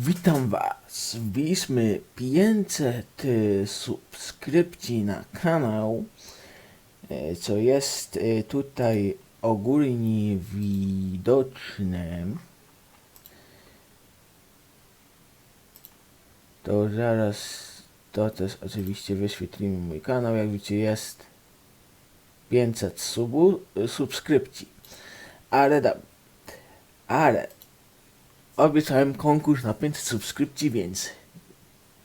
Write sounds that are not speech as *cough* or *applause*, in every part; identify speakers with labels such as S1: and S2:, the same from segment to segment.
S1: Witam Was. Wbiliśmy 500 y, subskrypcji na kanał, e, co jest e, tutaj ogólnie widoczne. To zaraz to też oczywiście wyświetlimy mój kanał. Jak widzicie jest 500 subu, y, subskrypcji. Ale dobra. Ale obiecałem konkurs na 500 subskrypcji, więc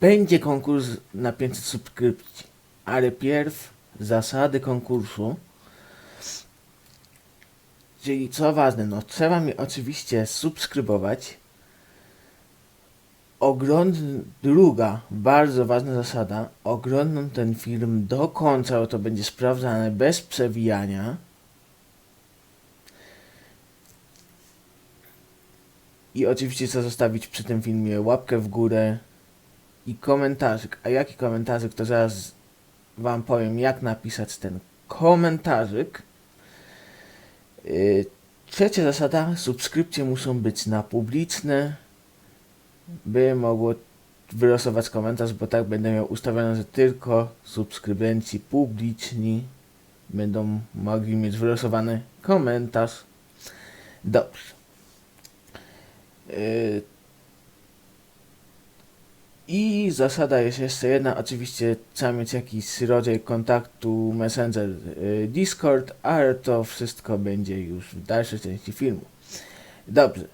S1: będzie konkurs na 500 subskrypcji. Ale pierw zasady konkursu. Czyli co ważne, no trzeba mi oczywiście subskrybować. Ogląd druga bardzo ważna zasada. Oglądam ten film do końca, bo to będzie sprawdzane bez przewijania. I oczywiście chcę zostawić przy tym filmie łapkę w górę i komentarzyk. A jaki komentarzyk, to zaraz wam powiem, jak napisać ten komentarzyk. Yy, trzecia zasada, subskrypcje muszą być na publiczne, by mogło wylosować komentarz, bo tak będę miał ustawione, że tylko subskrybenci publiczni będą mogli mieć wylosowany komentarz. Dobrze. Yy, I zasada jest jeszcze jedna, oczywiście trzeba mieć jakiś rodzaj kontaktu Messenger yy, Discord, ale to wszystko będzie już w dalszej części filmu. Dobrze.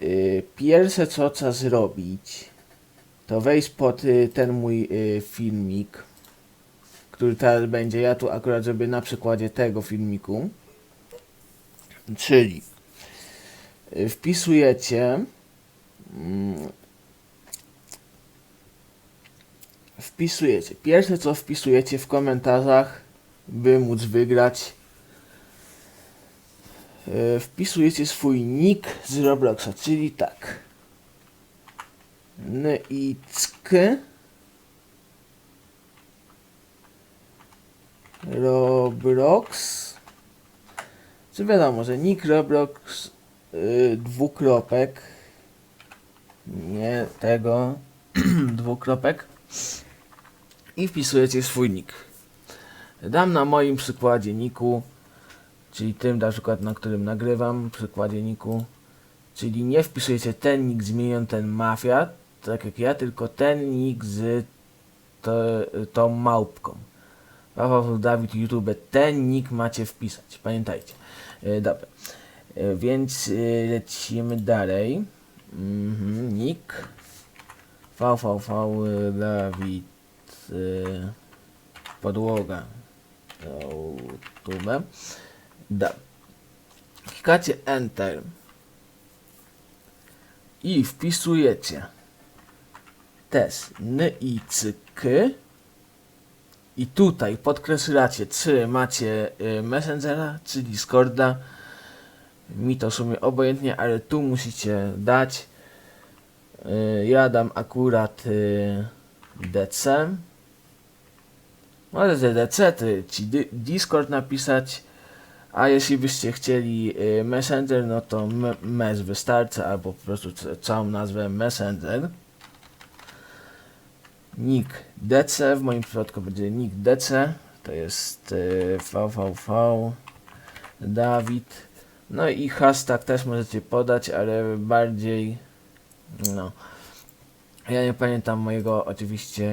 S1: Yy, Pierwsze co trzeba zrobić, to wejść pod y, ten mój y, filmik, który teraz będzie. Ja tu akurat zrobię na przykładzie tego filmiku. Czyli y, wpisujecie mm, wpisujecie. Pierwsze co wpisujecie w komentarzach, by móc wygrać. y, Wpisujecie swój nick z Robloxa, czyli tak. Nyck Roblox. Czy wiadomo, że nick Roblox y, dwukropek. Nie tego. *clears throat* dwukropek. I wpisujecie swój nick. Dam na moim przykładzie niku, czyli tym na przykład, na którym nagrywam, przykładzie niku. Czyli nie wpisujecie ten nick zmieniony ten mafia, tak jak ja, tylko ten nick z to, tą małpką. Paweł Dawid YouTube, ten nick macie wpisać, pamiętajcie. E, dobra, więc e, lecimy dalej. Mhm, nick VVV e, Dawid e, podłoga YouTube. Da. Klikacie Enter i wpisujecie też nyck i tutaj podkreślacie, czy macie Messengera, czy Discorda. Mi to w sumie obojętnie, ale tu musicie dać. Y, ja dam akurat y, DC. Możecie DC, dy- Discord napisać. A jeśli byście chcieli y, Messenger, no to me- mes wystarczy, albo po prostu całą nazwę Messenger. Nick DC, w moim przypadku będzie Nick DC, to jest VVV Dawid. No i hashtag też możecie podać, ale bardziej no. Ja nie pamiętam mojego oczywiście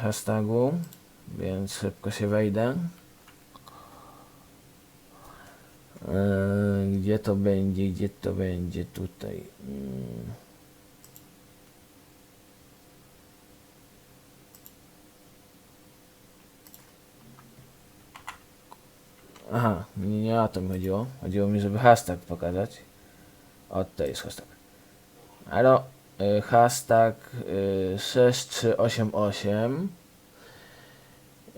S1: hashtagu, więc szybko się wejdę. Eee, Gdzie to będzie? Gdzie to będzie? Tutaj. Mm. Aha, nie, o to chodziło. Chodziło mi, żeby hashtag pokazać. O, to jest hashtag. Alo, y, hashtag y, 6388.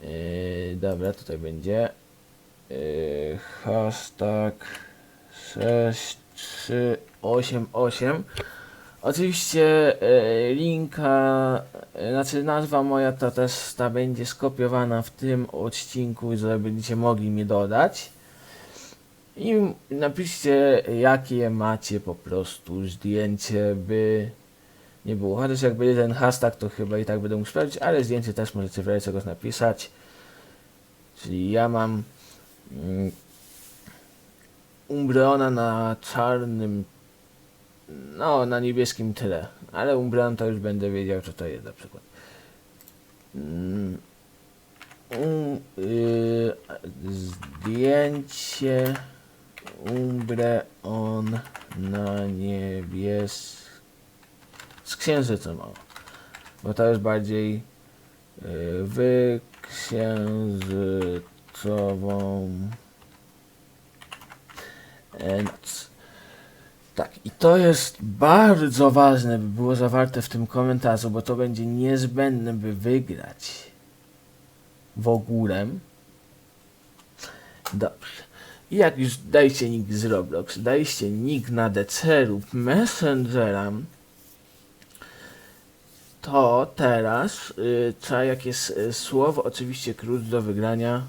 S1: Y, dobra, tutaj będzie. Y, hashtag 6388. Oczywiście y, linka, y, znaczy nazwa moja to też ta będzie skopiowana w tym odcinku, żeby będziecie mogli mnie dodać. I napiszcie jakie macie po prostu zdjęcie, by nie było. Chociaż jak będzie ten hashtag, to chyba i tak będę mógł sprawdzić, ale zdjęcie też możecie w czegoś napisać. Czyli ja mam mm, Umbreona na czarnym, no na niebieskim tyle, ale Umbreon to już będę wiedział, co to jest na przykład. Um, y, zdjęcie Umbreon na niebies z księżycem, o. bo to jest bardziej y, wyksiężycową noc. I to jest bardzo ważne, by było zawarte w tym komentarzu, bo to będzie niezbędne, by wygrać w ogóle. Dobrze. Jak już dajcie nick z Roblox, dajcie nick na DC lub Messengera, to teraz y, trzeba jak jest y, słowo, oczywiście klucz do wygrania,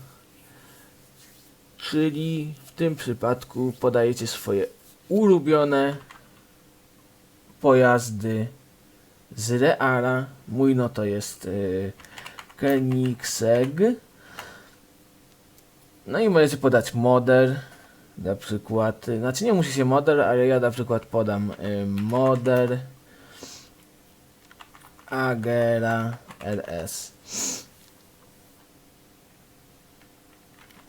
S1: czyli w tym przypadku podajecie swoje ulubione pojazdy z Reala. Mój no to jest y, Koenigsegg. No i możecie podać model, na przykład, y, znaczy nie musi się model, ale ja na przykład podam y, model Agera RS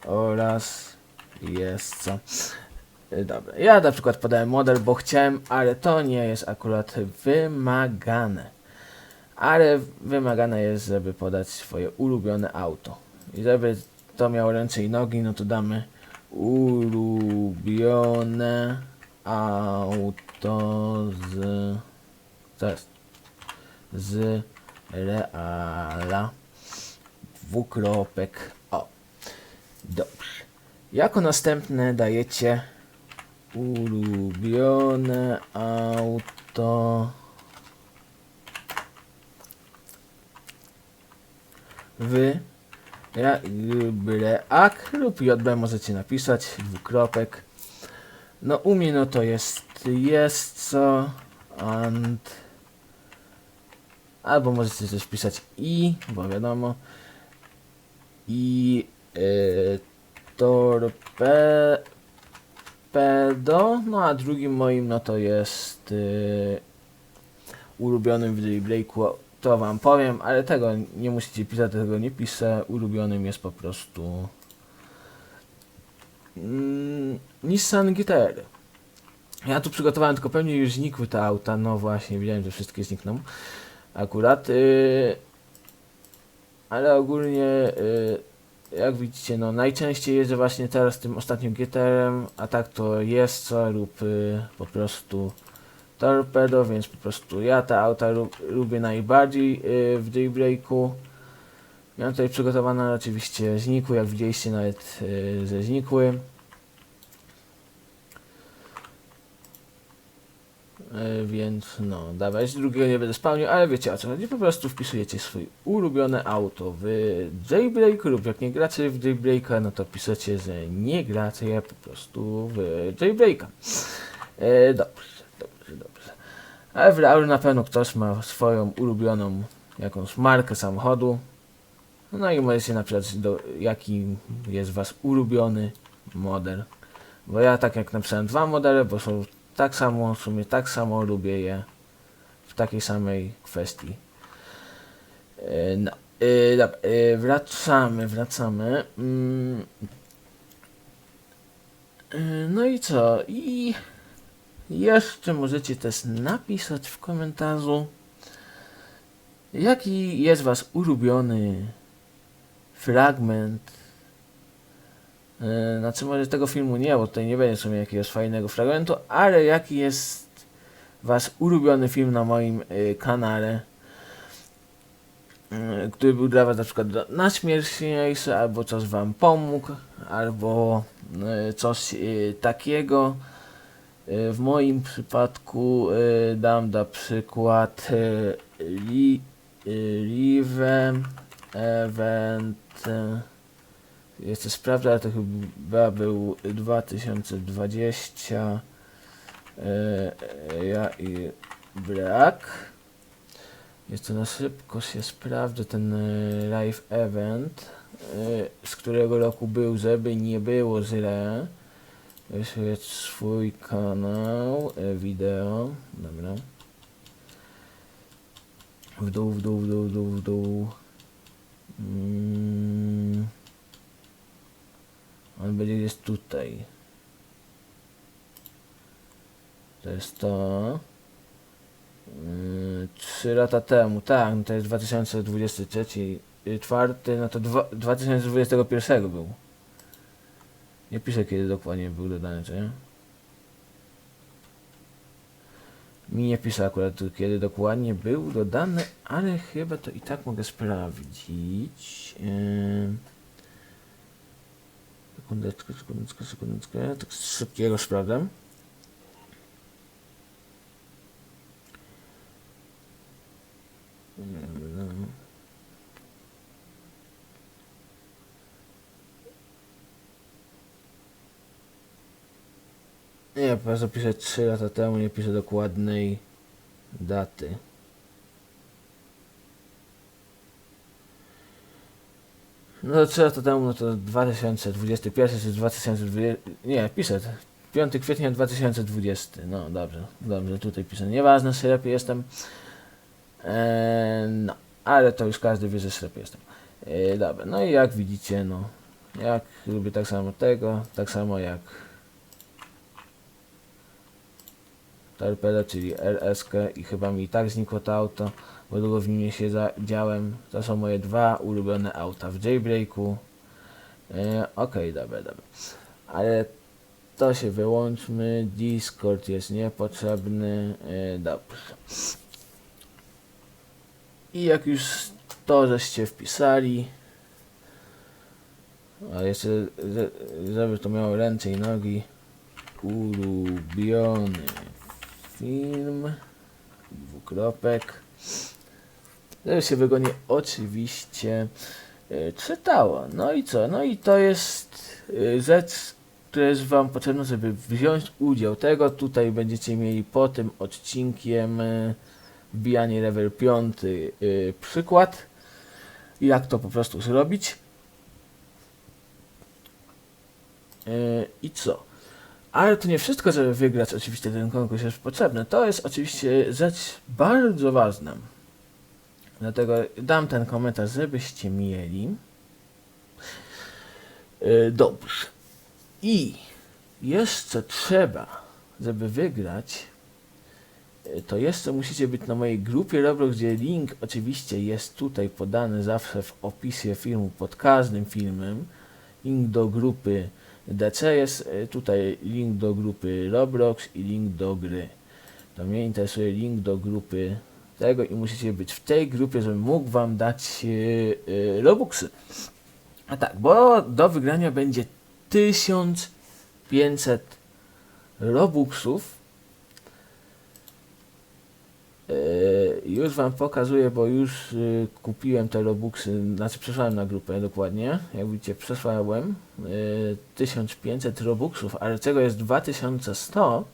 S1: oraz jest co. Y, Dobra, ja na przykład podałem model, bo chciałem, ale to nie jest akurat wymagane. Ale wymagane jest, żeby podać swoje ulubione auto. I żeby to miało ręce i nogi, no to damy ulubione auto z... Co jest? Z Reala. Dwukropek. O. Dobrze. Jako następne dajecie ulubione auto. W Break lub JB możecie napisać dwukropek. No u mnie no to jest jest co and albo możecie też pisać i, bo wiadomo. I y, torpedo, no a drugim moim no to jest y, ulubionym w Daybreaku, to wam powiem, ale tego nie musicie pisać, tego nie piszę, ulubionym jest po prostu mm, Nissan GTR. Ja tu przygotowałem, tylko pewnie już znikły te auta, no właśnie, widziałem, że wszystkie znikną akurat, y, ale ogólnie y, jak widzicie, no najczęściej jeżdżę właśnie teraz tym ostatnim GTR-em, a tak to jest co lub y, po prostu Torpedo, więc po prostu ja te auta lu lubię najbardziej y, w Daybreaku. Miałem tutaj przygotowane oczywiście znikły, jak widzieliście nawet y, ze znikły. Więc no, dawać drugiego nie będę spełnił, ale wiecie o co chodzi, po prostu wpisujecie swoje ulubione auto w Jailbreaku lub jak nie gracie w Jailbreaka, no to piszecie, że nie gracie po prostu w Jailbreaka. E, dobrze, dobrze, dobrze. Ale w realu na pewno ktoś ma swoją ulubioną jakąś markę samochodu. No i możecie napisać, do, jaki jest wasz ulubiony model. Bo ja tak jak napisałem dwa modele, bo są tak samo, w sumie tak samo lubię je w takiej samej kwestii. No, wracamy, wracamy. Mm. No i co? I jeszcze możecie też napisać w komentarzu, jaki jest wasz ulubiony fragment Znaczy może tego filmu nie, bo tutaj nie będzie w sumie jakiegoś fajnego fragmentu, ale jaki jest wasz ulubiony film na moim y, kanale, y, który był dla was na przykład najśmieszniejszy, albo coś wam pomógł, albo y, coś y, takiego. Y, w moim przypadku y, dam na przykład y, li, y, Live Event y, jeszcze sprawdzę, ale to chyba był 2020 e, ja i brak Jeszcze na szybko się sprawdzę ten e, live event, e, z którego roku był, żeby nie było źle. Weźmy swój kanał, e, wideo, dobra. W dół, w dół, w dół, w dół, w dół. Mm. On będzie gdzieś tutaj. To jest to. Yy, lata temu, tak, no to jest 2023, yy, czwarty, no to dwa, 2021 był. Nie piszę kiedy dokładnie był dodany, czy nie? Mi nie pisze akurat kiedy dokładnie był dodany, ale chyba to i tak mogę sprawdzić. Yy... Sekundeczkę, sekundeczkę, sekundeczkę. Tak z szybkiego sprawdzam. Nie, po prostu piszę 3 lata temu, nie piszę dokładnej daty. No to 3 lata temu, no to 2021 czy 2020, nie, piszę, 5 kwietnia 2020, no dobrze, dobrze, tutaj piszę, nieważne, ślepy jestem, eee, no, ale to już każdy wie, że ślepy jestem. Eee, dobra, no i jak widzicie, no, jak lubię tak samo tego, tak samo jak torpedę, czyli RSK i chyba mi i tak znikło to auto, nim się działem. To są moje dwa ulubione auta w jailbreaku. E, Okej, dobra, dobra. Ale to się wyłączmy. Discord jest niepotrzebny. E, dobrze. I jak już to żeście wpisali, a jeszcze, że- żeby to miało ręce i nogi, ulubiony film, dwukropek, żeby się wygodnie oczywiście e, czytało. No i co? No i to jest e, rzecz, która jest Wam potrzebna, żeby wziąć udział. Tego tutaj będziecie mieli po tym odcinkiem e, wbijanie level 5 e, przykład. Jak to po prostu zrobić. I co? Ale to nie wszystko, żeby wygrać oczywiście ten konkurs jest potrzebne. To jest oczywiście rzecz bardzo ważna. Dlatego dam ten komentarz, żebyście mieli. Yy, dobrze. I jeszcze trzeba, żeby wygrać, yy, to jeszcze musicie być na mojej grupie Roblox, gdzie link oczywiście jest tutaj podany zawsze w opisie filmu, pod każdym filmem. Link do grupy DC jest y, tutaj link do grupy Roblox i link do gry. To mnie interesuje link do grupy tego i musicie być w tej grupie, żebym mógł wam dać yy, yy, Robuxy. A tak, bo do wygrania będzie 1500 Robuxów. Yy, już wam pokazuję, bo już yy, kupiłem te Robuxy, znaczy przesłałem na grupę dokładnie. Jak widzicie, przesłałem yy, 1500 Robuxów, ale czego jest 2100,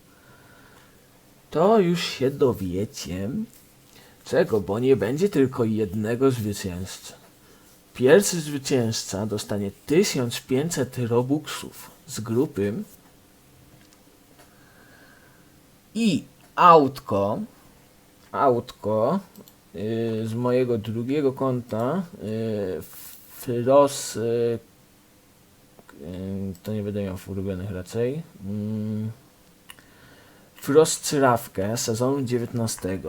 S1: to już się dowiecie. Czego? Bo nie będzie tylko jednego zwycięzcy. Pierwszy zwycięzca dostanie 1500 Robuxów z grupy i autko, autko yy, z mojego drugiego konta yy, Fros yy, to nie będę miał w ulubionych raczej yy, Frost Cyrawkę sezonu 19 yy,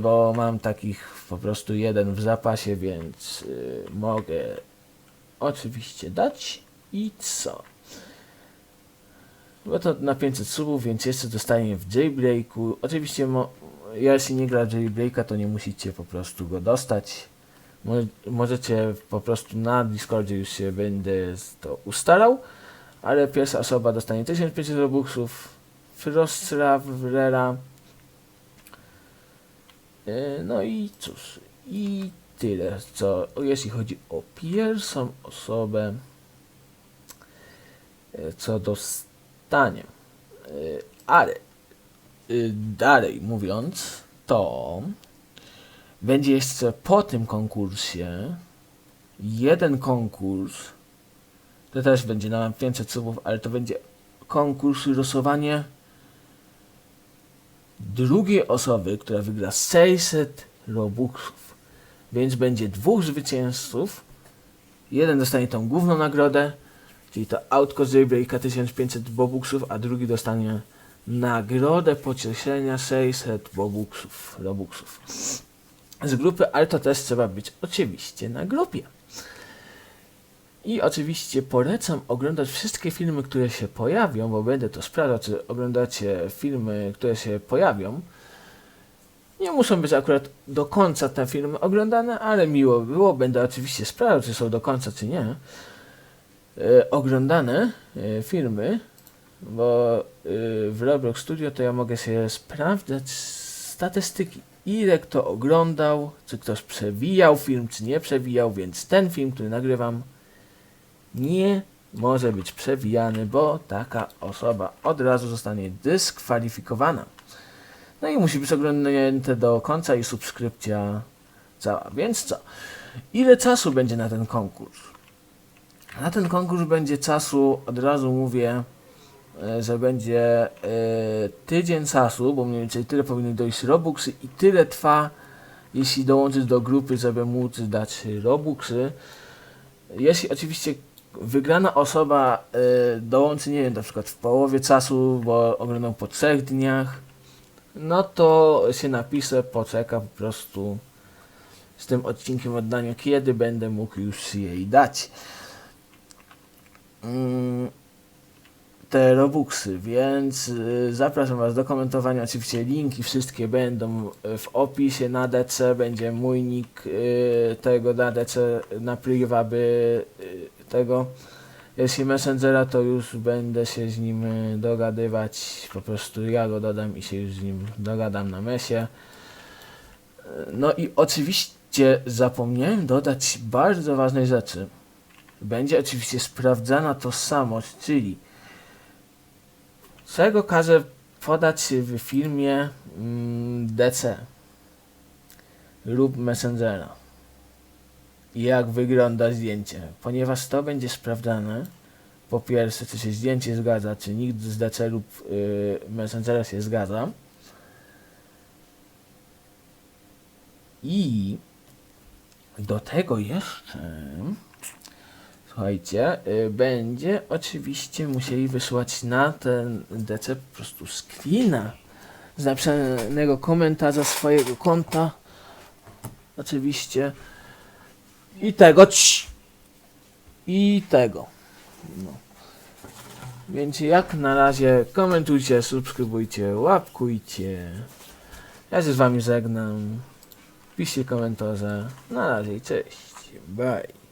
S1: bo mam takich po prostu jeden w zapasie, więc yy, mogę oczywiście dać i co? Bo to na 500 subów, więc jeszcze dostanie w jailbreaku. Oczywiście, ja jeśli nie gra jailbreaka, to nie musicie po prostu go dostać. Mo- możecie po prostu na Discordzie już się będę to ustalał, ale pierwsza osoba dostanie 1500 robuxów, Frostravera. Yy, No i cóż, i tyle, co jeśli chodzi o pierwszą osobę, yy, co dostanie. Yy, Ale dalej mówiąc, to będzie jeszcze po tym konkursie jeden konkurs. To też będzie na 500 subów, ale to będzie konkurs losowanie drugiej osoby, która wygra 600 robuxów. Więc będzie dwóch zwycięzców. Jeden dostanie tą główną nagrodę, czyli to autko z Jailbreaka 1500 bobuksów, a drugi dostanie nagrodę pocieszenia 600 bobuksów, robuxów. Z grupy, ale to też trzeba być oczywiście na grupie. I oczywiście polecam oglądać wszystkie filmy, które się pojawią, bo będę to sprawdzał, czy oglądacie filmy, które się pojawią. Nie muszą być akurat do końca te filmy oglądane, ale miło by było. Będę oczywiście sprawdzał, czy są do końca, czy nie. E, oglądane e, filmy, bo e, w Roblox Studio to ja mogę się sprawdzać statystyki. Ile kto oglądał, czy ktoś przewijał film, czy nie przewijał, więc ten film, który nagrywam, nie może być przewijany, bo taka osoba od razu zostanie dyskwalifikowana. No i musi być oglądnięte do końca i subskrypcja cała. Więc co? Ile czasu będzie na ten konkurs? Na ten konkurs będzie czasu, od razu mówię, e, że będzie e, tydzień czasu, bo mniej więcej tyle powinny dojść Robuxy i tyle trwa, jeśli dołączyć do grupy, żeby móc dać Robuxy. Jeśli oczywiście wygrana osoba y, dołączy, nie wiem, na przykład w połowie czasu, bo oglądam po trzech dniach, no to się napiszę, poczeka po prostu z tym odcinkiem oddania, kiedy będę mógł już jej dać. Mm, te Robuxy, więc y, zapraszam Was do komentowania. Oczywiście linki wszystkie będą y, w opisie na DC, będzie mój nick tego na DC na tego jeśli Messengera, to już będę się z nim y, dogadywać. Po prostu ja go dodam i się już z nim dogadam na mesie. Y, No i oczywiście zapomniałem dodać bardzo ważnej rzeczy. Będzie oczywiście sprawdzana tożsamość, czyli czego każę podać w filmie mm, DC lub Messengera jak wygląda zdjęcie, ponieważ to będzie sprawdzane po pierwsze, czy się zdjęcie zgadza, czy nikt z DC lub y, Messengera się zgadza. I do tego jeszcze słuchajcie, y, będzie oczywiście musieli wysłać na ten DC po prostu screena z napisanego komentarza swojego konta. Oczywiście i tego i tego. No. więc jak na razie komentujcie, subskrybujcie, łapkujcie. Ja się z wami żegnam. Piszcie komentarze. Na razie, cześć, bye